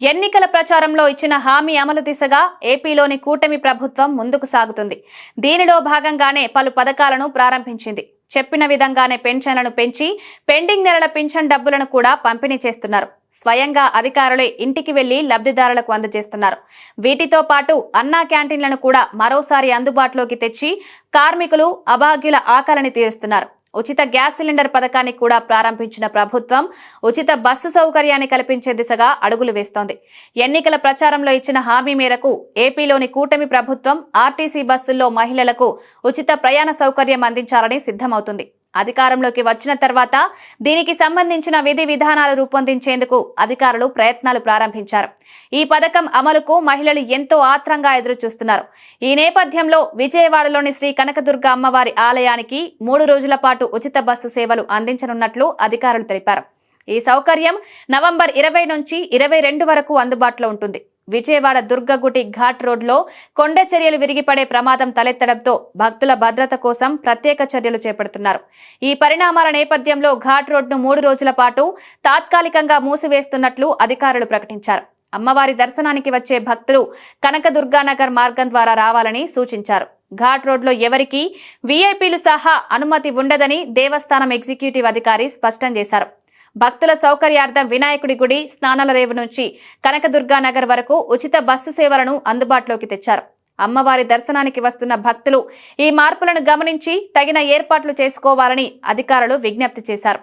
ఎన్నికల ప్రచారంలో ఇచ్చిన హామీ అమలు దిశగా ఏపీలోని కూటమి ప్రభుత్వం ముందుకు సాగుతుంది. దీనిలో భాగంగానే పలు పథకాలను ప్రారంభించింది. చెప్పిన విధంగానే పెన్షన్లను పెంచి పెండింగ్ నెలల పెన్షన్ డబ్బులను కూడా పంపిణీ చేస్తున్నారు. స్వయంగా అధికారులే ఇంటికి వెళ్ళి లబ్ధిదారులకు అందజేస్తున్నారు. వీటితో పాటు అన్నా క్యాంటీన్లను కూడా మరోసారి అందుబాటులోకి తెచ్చి కార్మికులు అభాగ్యుల ఆకలిని తీరుస్తున్నారు. ఉచిత గ్యాస్ సిలిండర్ పథకాన్ని కూడా ప్రారంభించిన ప్రభుత్వం ఉచిత బస్సు సౌకర్యాన్ని కల్పించే దిశగా అడుగులు వేస్తోంది. ఎన్నికల ప్రచారంలో ఇచ్చిన హామీ మేరకు ఏపీలోని కూటమి ప్రభుత్వం ఆర్టీసీ బస్సుల్లో మహిళలకు ఉచిత ప్రయాణ సౌకర్యం అందించాలని సిద్ధమవుతుంది. అధికారంలోకి వచ్చిన తర్వాత దీనికి సంబంధించిన విధి విధానాలు రూపొందించేందుకు అధికారులు ప్రయత్నాలు ప్రారంభించారు. ఈ పథకం అమలుకు మహిళలు ఎంతో ఆత్రంగా ఎదురుచూస్తున్నారు. ఈ నేపథ్యంలో విజయవాడలోని శ్రీ కనకదుర్గ అమ్మవారి ఆలయానికి మూడు రోజుల పాటు ఉచిత బస్సు సేవలు అందించనున్నట్లు అధికారులు తెలిపారు. ఈ సౌకర్యం నవంబర్ ఇరవై నుంచి ఇరవై రెండు వరకు అందుబాటులో ఉంటుంది. విజయవాడ దుర్గగుటి ఘాట్ రోడ్లో కొండ చర్యలు విరిగిపడే ప్రమాదం తలెత్తడంతో భక్తుల భద్రత కోసం ప్రత్యేక చర్యలు చేపడుతున్నారు. ఈ పరిణామాల నేపథ్యంలో ఘాట్ రోడ్ను మూడు రోజుల పాటు తాత్కాలికంగా మూసివేస్తున్నట్లు అధికారులు ప్రకటించారు. అమ్మవారి దర్శనానికి వచ్చే భక్తులు కనకదుర్గానగర్ మార్గం ద్వారా రావాలని సూచించారు. ఘాట్ రోడ్లో ఎవరికీ వీఐపీలు సహా అనుమతి ఉండదని దేవస్థానం ఎగ్జిక్యూటివ్ అధికారి స్పష్టం చేశారు. భక్తుల సౌకర్యార్థం వినాయకుడి గుడి స్నానాల రేవు నుంచి కనకదుర్గా నగర్ వరకు ఉచిత బస్సు సేవలను అందుబాటులోకి తెచ్చారు. అమ్మవారి దర్శనానికి వస్తున్న భక్తులు ఈ మార్పులను గమనించి తగిన ఏర్పాట్లు చేసుకోవాలని అధికారులు విజ్ఞప్తి చేశారు.